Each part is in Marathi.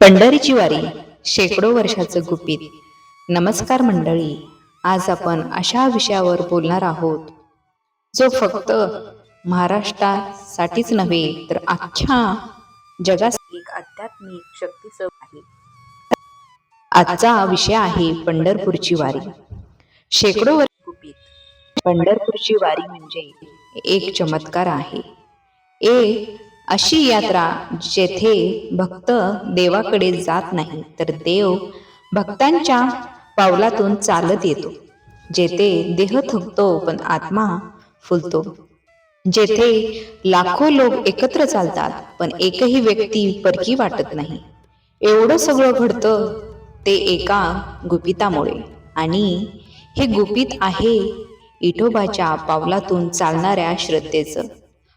पंढरीची वारी शेकडो वर्षाचं गुपित. नमस्कार मंडळी आज आपण अशा विषयावर बोलणार आहोत जो फक्त महाराष्ट्रासाठीच नव्हे तर अख्ख्या जगासाठी एक आध्यात्मिक शक्तीचं आहे. आजचा विषय आहे पंढरपूरची वारी. शेकडो वर्ष गुपित. पंढरपूरची वारी म्हणजे एक चमत्कार आहे. एक अशी यात्रा जेथे भक्त देवाकडे जात नाही तर देव भक्तांच्या पावलातून चालत येतो जेथे देह थकतो पण आत्मा फुलतो. जेथे लाखो लोक एकत्र चालतात पण एकही व्यक्ती परकी वाटत नाही. एवढं सगळं घडतं ते एका गुपितामुळे. आणि हे गुपित आहे इठोबाच्या पावलातून चालणाऱ्या श्रद्धेचं.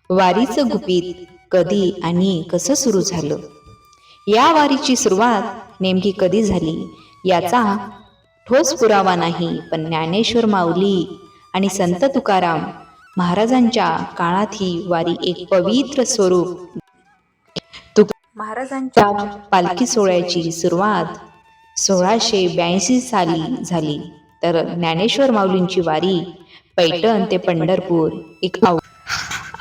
वारीचं गुपित कधी आणि कसं सुरू झालं? या वारीची सुरुवात नेमकी कधी झाली? याचा ठोस पुरावा नाही पण ज्ञानेश्वर माऊली आणि संत तुकाराम महाराजांच्या काळात ही वारी एक पवित्र स्वरूप तुक महाराजांच्या पालखी सोहळ्याची सुरुवात सोळाशे ब्याऐंशी साली झाली. तर ज्ञानेश्वर माऊलींची वारी पैठण ते पंढरपूर एक आव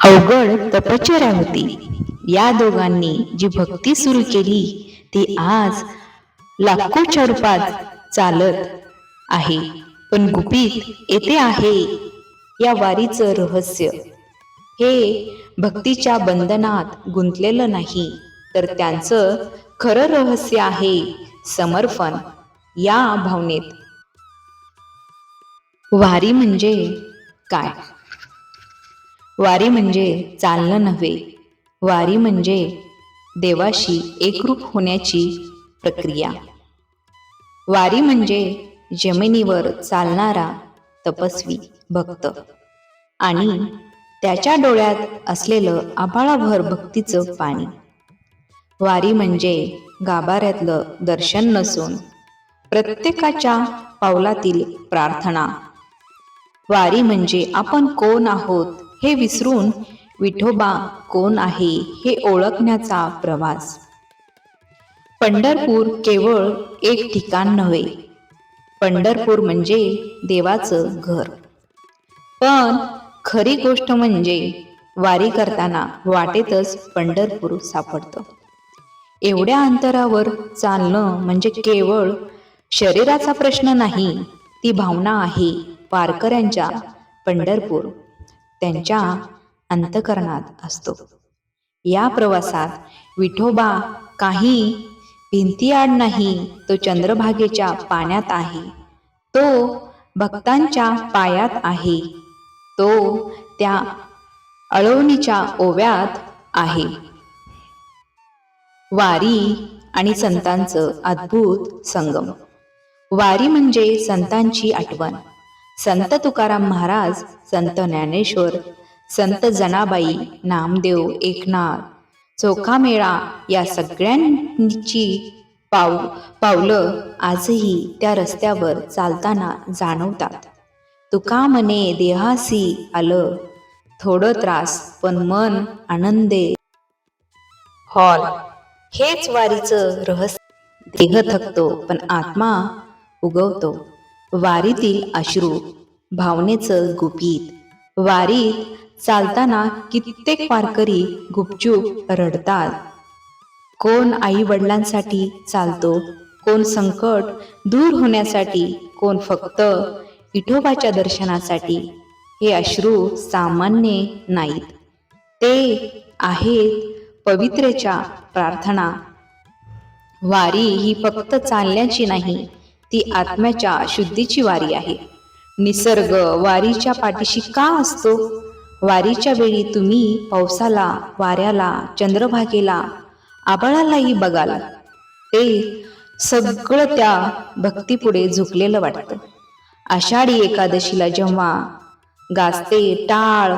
अवघड तपश्चर्या होती. या दोघांनी जी भक्ती सुरू केली ती आज लाखोच्या रूपात चालत आहे. पण गुपित येथे आहे या वारीचं रहस्य. हे भक्तीच्या बंधनात गुंतलेलं नाही तर त्यांचं खरं रहस्य आहे समर्पण या भावनेत. वारी म्हणजे काय? वारी म्हणजे चालणं नव्हे. वारी म्हणजे देवाशी एकरूप होण्याची प्रक्रिया. वारी म्हणजे जमिनीवर चालणारा तपस्वी भक्त. आणि त्याच्या डोळ्यात असलेलं आबाळाभर भक्तीचं पाणी. वारी म्हणजे गाभाऱ्यातलं दर्शन नसून प्रत्येकाच्या पावलातील प्रार्थना. वारी म्हणजे आपण कोण आहोत हे विसरून विठोबा कोण आहे हे ओळखण्याचा प्रवास. पंढरपूर केवळ एक ठिकाण नव्हे. पंढरपूर म्हणजे देवाचं घर. पण खरी गोष्ट म्हणजे वारी करताना वाटेतच पंढरपूर सापडतं. एवढ्या अंतरावर चालणं म्हणजे केवळ शरीराचा प्रश्न नाही ती भावना आहे वारकऱ्यांच्या पंढरपूर त्यांच्या अंतकरणात असतो. या प्रवासात विठोबा काही भिंतीआड नाही तो चंद्रभागेच्या पाण्यात आहे. तो भक्तांच्या पायात आहे. तो त्या अळवणीच्या ओव्यात आहे. वारी आणि संतांचं अद्भुत संगम. वारी म्हणजे संतांची आठवण. संत तुकाराम महाराज संत ज्ञानेश्वर संत जनाबाई नामदेव एकनाथ चोखामेळा या सगळ्यांची पाव पावलं आजही त्या रस्त्यावर चालताना जाणवतात. तुका मने देहासी आलं थोडं त्रास पण मन आनंदे. हॉल हेच वारीचं रहस्य. देह थकतो पण आत्मा उगवतो. वारीतील अश्रू भावनेचं गुपित. वारीत चालताना कित्येक वारकरी गुपचूप रडतात. कोण आई वडिलांसाठी चालतो कोण संकट दूर होण्यासाठी कोण फक्त विठोबाच्या दर्शनासाठी. हे अश्रू सामान्य नाहीत. ते आहेत पवित्रेच्या प्रार्थना. वारी ही फक्त चालण्याची नाही ती आत्म्याच्या शुद्धीची वारी आहे. निसर्ग वारीच्या पाठीशी का असतो? वारीच्या वेळी तुम्ही पावसाला वाऱ्याला चंद्रभागेला आबाळालाही बघाल ते सगळं त्या भक्तीपुढे झुकलेलं वाटतं. आषाढी एकादशीला जेव्हा गाजते टाळ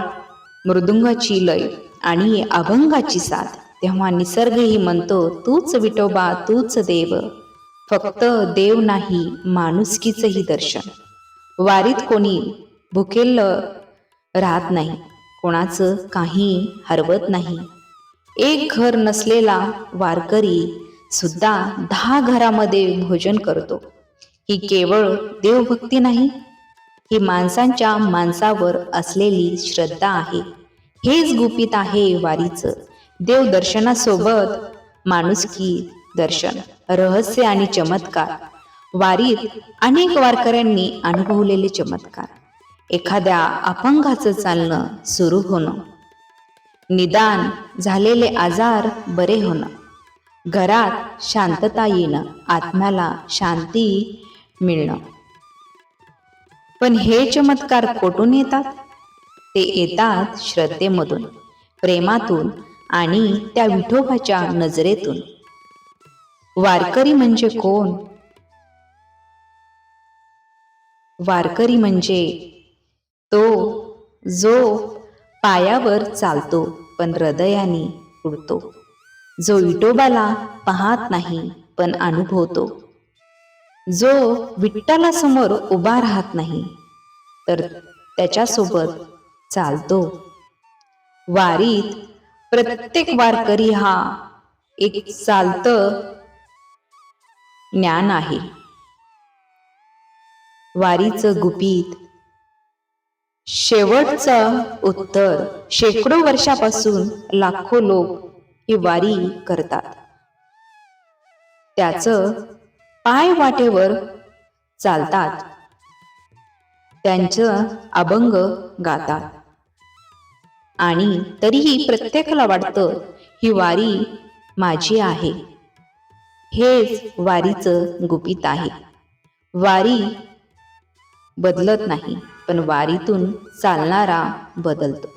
मृदुंगाची लय आणि अभंगाची साथ तेव्हा निसर्गही म्हणतो तूच विठोबा तूच देव. फक्त देव नाही माणुसकीचंही दर्शन. वारीत कोणी भुकेल राहत नाही कोणाचं काही हरवत नाही. एक घर नसलेला वारकरी सुद्धा दहा घरामध्ये भोजन करतो. ही केवळ देवभक्ती नाही ही माणसांच्या माणसावर असलेली श्रद्धा आहे. हेच गुपित आहे वारीचं. देवदर्शनासोबत माणुसकी दर्शन रहस्य आणि चमत्कार. वारीत अनेक वारकऱ्यांनी अनुभवलेले चमत्कार. एखाद्या अपंगाचं चालणं सुरू होणं. निदान झालेले आजार बरे होणं. घरात शांतता येणं आत्म्याला शांती मिळणं. पण हे चमत्कार कोठून येतात? ते येतात श्रद्धेमधून प्रेमातून आणि त्या विठोबाच्या नजरेतून. वारकरी म्हणजे कोण? वारकरी म्हणजे तो जो पायावर चालतो पण हृदयाने उडतो. जो विटोबाला पाहत नाही पण अनुभवतो. जो विठ्ठला समोर उभा राहत नाही तर त्याच्यासोबत चालतो. वारीत प्रत्येक वारकरी हा एक चालतं ज्ञान आहे. वारीचं गुपित. शेवटचं उत्तर. शेकडो वर्षापासून लाखो लोक ही वारी करतात. त्याचं पाय वाटेवर चालतात. त्यांचं अभंग गातात. आणि तरीही प्रत्येकाला वाटतं ही वारी माझी आहे. हेच वारीचं गुपित आहे. वारी बदलत नाही पण वारीतून चालणारा बदलतो.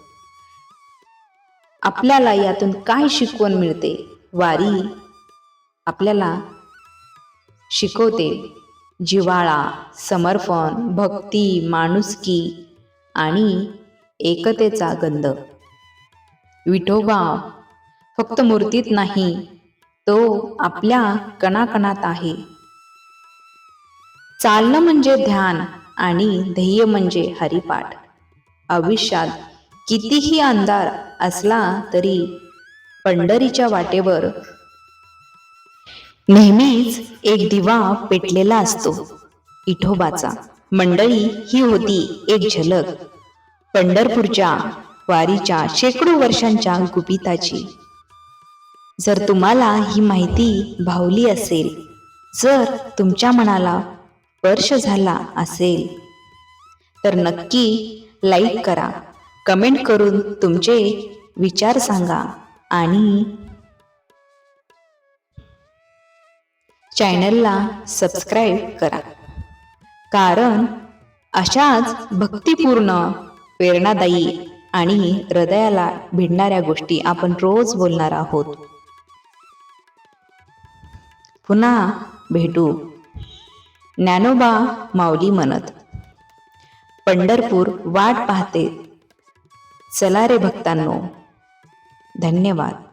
आपल्याला यातून काय शिकवण मिळते? वारी आपल्याला शिकवते जिव्हाळा समर्पण भक्ती माणुसकी आणि एकतेचा गंध. विठोबा फक्त मूर्तीत नाही तो आपल्या कणाकणात आहे. चालणं म्हणजे ध्यान आणि ध्येय म्हणजे हरिपाठ. आयुष्यात कितीही अंधार असला तरी पंढरीच्या वाटेवर नेहमीच एक दिवा पेटलेला असतो. इठोबाचा. मंडळी ही होती एक झलक. पंढरपूरच्या वारीच्या शेकडो वर्षांच्या गुपिताची. जर तुम्हाला ही माहिती भावली असेल जर तुमच्या मनाला स्पर्श झाला असेल तर नक्की लाईक करा कमेंट करून तुमचे विचार सांगा आणि चॅनलला सबस्क्राईब करा. कारण अशाच भक्तिपूर्ण प्रेरणादायी आणि हृदयाला भिडणाऱ्या गोष्टी आपण रोज बोलणार आहोत. पुन्हा भेटू. ज्ञानोबा माऊली म्हणत. पंढरपूर वाट पाहते. चला रे भक्तांनो. धन्यवाद.